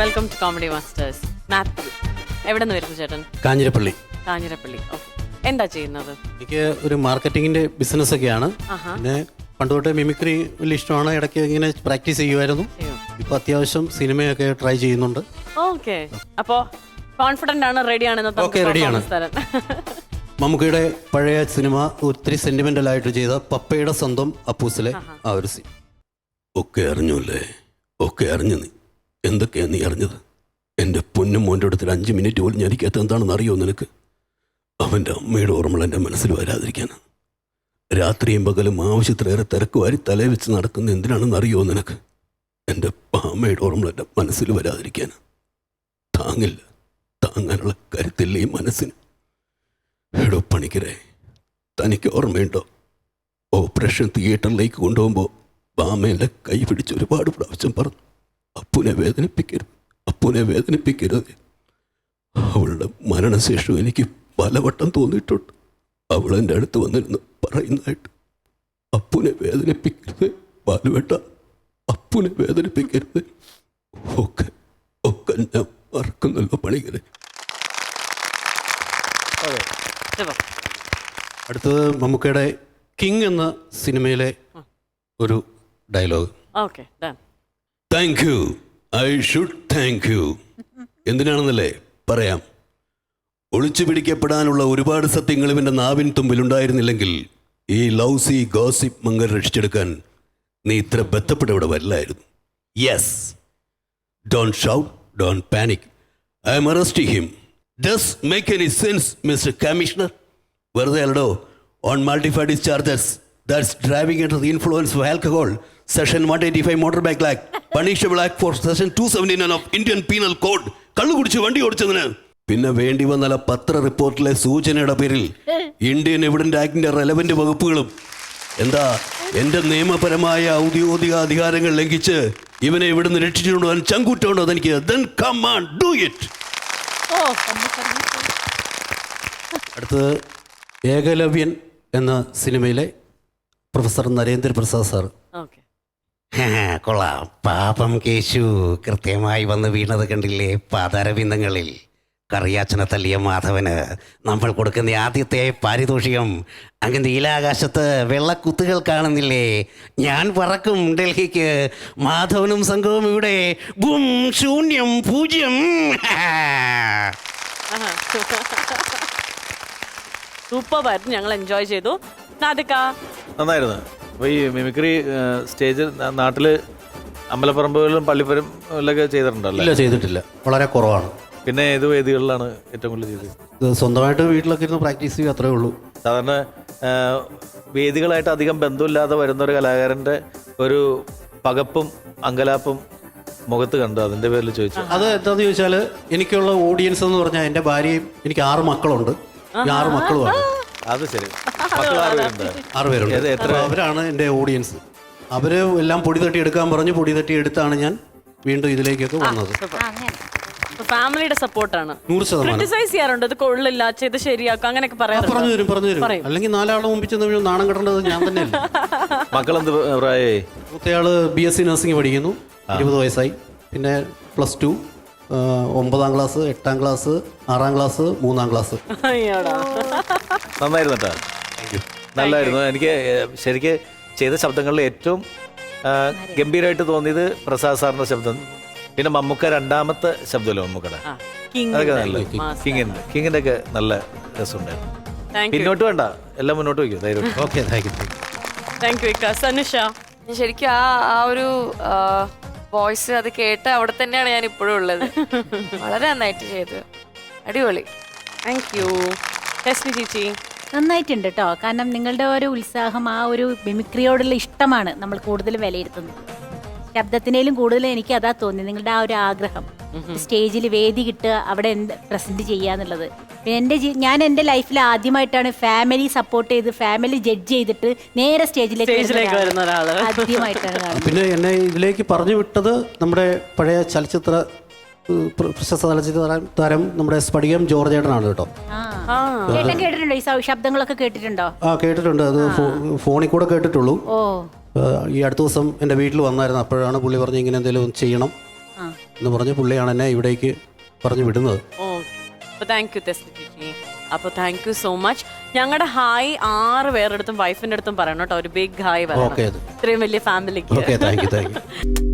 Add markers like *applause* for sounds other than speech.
Welcome to comedy masters Mathew എവിടെ നിന്ന് വരുന്നു ചേട്ടൻ? കാഞ്ഞിരപ്പള്ളി. കാഞ്ഞിരപ്പള്ളി. ഓക്കെ എന്താ ചെയ്യുന്നത്? എനിക്ക് ഒരു മാർക്കറ്റിംഗിന്റെ ബിസിനസ് ഒക്കെയാണ്. പിന്നെ പണ്ട് തൊട്ടേ മിമിക്രി വലിയ ഇഷ്ടമാണ്. ഇടയ്ക്ക് ഇങ്ങനെ പ്രാക്ടീസ് ചെയ്യുമായിരുന്നു ചെയ്യും. ഇപ്പൊ അത്യാവശ്യം സിനിമയൊക്കെ ട്രൈ ചെയ്യുന്നുണ്ട്. ഓക്കെ അപ്പോ കോൺഫിഡന്റ് ആണ് റെഡി ആണ് റെഡിയാണ്. മമ്മൂക്കയുടെ പഴയ സിനിമ ഒത്തിരി സെന്റിമെന്റൽ ആയിട്ട് ചെയ്ത പപ്പയുടെ സ്വന്തം അപ്പൂസിലെ ആ ഒരു സീൻ ഒക്കെ അറിഞ്ഞു അല്ലേ? ഒക്കെ അറിഞ്ഞു നീ. എന്തൊക്കെയാ നീ അറിഞ്ഞത്? എന്റെ പൊന്നും മോന്റെ അടുത്ത് ഒരു അഞ്ച് മിനിറ്റ് പോലും ഞാനിക്കകത്ത് എന്താണെന്ന് അറിയോ നിനക്ക്? അവന്റെ അമ്മയുടെ ഓർമ്മകൾ എന്റെ മനസ്സിൽ വരാതിരിക്കാൻ. രാത്രിയും പകലും ആവശ്യത്തിലേറെ തിരക്ക് വാരി തലേ വെച്ച് നടക്കുന്ന എന്തിനാണെന്ന് അറിയോ നിനക്ക്? എന്റെ അമ്മയുടെ ഓർമ്മകൾ എന്റെ മനസ്സിൽ വരാതിരിക്കാൻ. താങ്ങില്ല. താങ്ങാനുള്ള കരുത്തില്ല ഈ മനസ്സിന്. എടോ പണിക്കരെ തനിക്ക് ഓർമ്മയുണ്ടോ? ഓപ്പറേഷൻ തിയേറ്ററിലേക്ക് കൊണ്ടുപോകുമ്പോൾ ബാമേന്റെ കൈ പിടിച്ച് ഒരുപാട് പ്രാവശ്യം പറഞ്ഞു. അപ്പുനെ വേദനിപ്പിക്കരുത്. അപ്പുനെ വേദനിപ്പിക്കരുത്. അവളുടെ മരണശേഷം എനിക്ക് പലവട്ടം തോന്നിയിട്ടുണ്ട്. അവൾ എന്റെ അടുത്ത് വന്നിരുന്ന് പറയുന്നതായിട്ട്. അപ്പുനെ വേദനിപ്പിക്കരുത് ബാലുവേട്ട. അപ്പുനെ വേദനിപ്പിക്കരുത്. ഒക്കെ ഒക്കെ ഞാൻ മറക്കുന്നല്ലോ പണികരെ. അടുത്തത് മമ്മൂക്കയുടെ കിങ് എന്ന സിനിമയിലെ ഒരു dialogue. Okay done. Thank you I should thank you എന്തിനാണെന്നല്ലേ? പറയാം. ഒളിച്ചു പിടിക്കപ്പെടാനുള്ള ഒരുപാട് സത്യങ്ങൾ ഇവന്റെ നാവിൻ തുമ്പിലുണ്ടായിരുന്നില്ലെങ്കിൽ ഈ ലൗസി ഗോസിപ്പ് മംഗൽ രക്ഷിച്ചെടുക്കാൻ നീ ഇത്ര ബന്ധപ്പെട്ട് ഇവിടെ വരില്ലായിരുന്നു. Yes don't shout don't panic I am arrest him does make any sense mister commissioner വെറുതെ അല്ലടോ. On multiple discharges that's driving influence of alcohol section one eighty five motor bike act punishable act for section two seventy nine of Indian penal code കള്ളു കുടിച്ച് വണ്ടി ഓടിച്ചതിന്. പിന്നെ വേണ്ടി വന്നാൽ പത്ര റിപ്പോർട്ടിലെ സൂചനയുടെ പേരിൽ ഇന്ത്യൻ എവിഡന്റ് ആക്ടിന്റെ റെലവന്റ് വകുപ്പുകളും. എന്താ എന്റെ നിയമപരമായ ഔദ്യോഗിക അധികാരങ്ങൾ ലംഘിച്ച് ഇവനെ ഇവിടുന്ന് രക്ഷിച്ചുകൊണ്ടുപോകാൻ ചങ്കൂറ്റുണ്ടോ അതെനിക്ക് ദെൻ കം ഡു ഇറ്റ് അടുത്തത് ഏകലവ്യൻ എന്ന സിനിമയിലെ പ്രൊഫസർ നരേന്ദ്രപ്രസാദ് സാർ. ഓക്കെ. ഹാ, കൊള്ളാം. പാപം കേശു കൃത്യമായി വന്ന് വീണത് കണ്ടില്ലേ പാതാരബിന്ദങ്ങളിൽ. കറിയാച്ചനെ തല്ലിയ മാധവന് നമ്മൾ കൊടുക്കുന്ന ആദ്യത്തെ പാരിതോഷികം. അങ്ങ് നീലാകാശത്ത് വെള്ളക്കുത്തുകൾ കാണുന്നില്ലേ? ഞാൻ പറക്കും ഡൽഹിക്ക്. മാധവനും സംഘവും ഇവിടെ. ബും ശൂന്യം പൂജ്യം. *laughs* സൂപ്പർ ഞങ്ങൾ എൻജോയ് ചെയ്തു. നാദിക നന്നായിരുന്നു. അപ്പോൾ ഈ മിമിക്രി സ്റ്റേജ് നാട്ടിൽ അമ്പലപ്പറമ്പുകളിലും പള്ളിപ്പുരങ്ങളിലൊക്കെ ചെയ്തിട്ടുണ്ടല്ലോ? ഇല്ല ചെയ്തിട്ടില്ല. വളരെ കുറവാണ്. പിന്നെ ഏത് വേദികളിലാണ് ഏറ്റവും കൂടുതൽ ചെയ്തത്? ഇത് സ്വന്തമായിട്ട് വീട്ടിലൊക്കെ ഇരുന്ന് പ്രാക്ടീസ് ചെയ്യുക അത്രേ ഉള്ളൂ. സാധാരണ ആ, വേദികളായിട്ട് അധികം ബന്ധമില്ലാതെ വരുന്ന ഒരു കലാകാരന്റെ ഒരു പകപ്പും അങ്കലാപ്പും മുഖത്ത് കണ്ടു? അതിന്റെ പേരിൽ ചോദിച്ചു? അത് എന്താന്ന് ചോദിച്ചാൽ എനിക്കുള്ള ഓഡിയൻസ് എന്ന് പറഞ്ഞാൽ എന്റെ ഭാര്യയും എനിക്ക് ആറ് മക്കളുണ്ട്. ഈ ആറ് മക്കളുമാണ്. അത് ശരി. *laughs* മക്കൾ പേരുണ്ട്. ആറ് പേരുണ്ട്. എത്ര? അപ്പോൾ അവരാണ് എന്റെ ഓഡിയൻസ് അവർ എല്ലാം പൊടി തട്ടി എടുക്കാൻ പറഞ്ഞു. പൊടി തട്ടി എടുത്താണ് ഞാൻ വീണ്ടും ഇതിലേക്കൊക്കെ വന്നത്. ഫാമിലിയുടെ സപ്പോർട്ടാണ്. നൂറ് ശതമാനം. ക്രിട്ടിസൈസ് ചെയ്യാറുണ്ട്. ഇത് കൊള്ളില്ല ചെയ്ത് ശരിയാക്കും അങ്ങനെയൊക്കെ ആ, പറഞ്ഞു തരും പറഞ്ഞു തരും. പറയും. അല്ലെങ്കിൽ നാലാളെ മുമ്പിൽ ചെന്ന് വീഴും. നാണം കെട്ടേണ്ടത് ഞാൻ തന്നെയല്ല? *laughs* മക്കളെന്ത് പ്രായേ മൂത്തയാൾ ബി എസ് സി നഴ്സിംഗ് പഠിക്കുന്നു. ഇരുപത് വയസ്സായി. പിന്നെ പ്ലസ് ടു ഒമ്പതാം ക്ലാസ് എട്ടാം ക്ലാസ് ആറാം ക്ലാസ് മൂന്നാം ക്ലാസ് അയ്യോടാ. നന്നായിരുന്നു കേട്ടോ. നല്ലായിരുന്നു. എനിക്ക് ശരിക്ക് ചെയ്ത ശബ്ദങ്ങളിൽ ഏറ്റവും ഗംഭീരമായിട്ട് തോന്നിയത് പ്രസാദ് സാറിന്റെ ശബ്ദം. പിന്നെ മമ്മൂക്ക രണ്ടാമത്തെ ശബ്ദമല്ലോ king അതൊക്കെ. നല്ല. കിങ്ങിന്റെ കിങ്ങിന്റെ ഒക്കെ നല്ല രസമുണ്ടായിരുന്നു. പിന്നോട്ട് വേണ്ട. എല്ലാം മുന്നോട്ട് വയ്ക്കും ധൈര്യം. Okay thank you thank you. Sanusha ശരിക്കും ആ ആ ഒരു വോയിസ് അത് കേട്ട് അവിടെ തന്നെയാണ് ഞാൻ ഇപ്പോഴും ഉള്ളത്. വളരെ നന്നായിട്ട് ചെയ്തു. അടിപൊളി. താങ്ക് യു രശ്മി ചേച്ചി. നന്നായിട്ടുണ്ട് കേട്ടോ കാരണം നിങ്ങളുടെ ഒരു ഉത്സാഹം ആ ഒരു മിമിക്രിയോടുള്ള ഇഷ്ടമാണ് നമ്മൾ കൂടുതൽ വിലയിരുത്തുന്നത്. ശബ്ദത്തിനേലും കൂടുതൽ എനിക്ക് അതാ തോന്നി നിങ്ങളുടെ ആ ഒരു ആഗ്രഹം. സ്റ്റേജിൽ വേദി കിട്ടുക അവിടെ എന്ത് പ്രസന്റ് ചെയ്യാന്നുള്ളത്. എന്റെ ജീ- ഞാൻ എന്റെ ലൈഫിൽ ആദ്യമായിട്ടാണ് ഫാമിലി സപ്പോർട്ട് ചെയ്ത് ഫാമിലി ജഡ്ജ് ചെയ്തിട്ട് നേരെ സ്റ്റേജിലേക്ക് സ്റ്റേജിലേക്ക് വരുന്ന ഒരാൾ. ആദ്യമായിട്ടാണ് കാണുന്നത്. പിന്നെ എന്നെ ഇതിലേക്ക് പറഞ്ഞു വിട്ടത് നമ്മുടെ പഴയ ചലച്ചിത്ര പ്ര- പ്രശസ്ത ചലച്ചിത്ര താരം- താരം നമ്മുടെ സ്പടികം ജോർജ് ഏട്ടനാണ് കേട്ടോ. ആ. ആ. ചേട്ടൻ കേട്ടിട്ടുണ്ടോ ഈ സൗ- ശബ്ദങ്ങളൊക്കെ കേട്ടിട്ടുണ്ടോ? ആ കേട്ടിട്ടുണ്ട്. അത് ഫോ- ഫോണിൽ കൂടെ കേട്ടിട്ടുള്ളൂ. ഓ. ഈ അടുത്ത ദിവസം എന്റെ വീട്ടിൽ വന്നായിരുന്നു. അപ്പോഴാണ് പുള്ളി പറഞ്ഞ് ഇങ്ങനെ എന്തെങ്കിലും ചെയ്യണം ആ. എന്ന് പറഞ്ഞ് പുള്ളിയാണ് എന്നെ ഇവിടേക്ക് പറഞ്ഞു വിടുന്നത്. അപ്പൊ താങ്ക് യു ടെസ്റ്റ് ചേച്ചി. അപ്പൊ താങ്ക് യു സോ മച്ച് ഞങ്ങളുടെ ഹായ് ആറ് പേരുടെ അടുത്തും വൈഫിന്റെ അടുത്തും പറയണം കേട്ടോ. ഒരു ബിഗ് ഹായ് പറയണം. ഇത്രയും വലിയ ഫാമിലിക്ക് *laughs*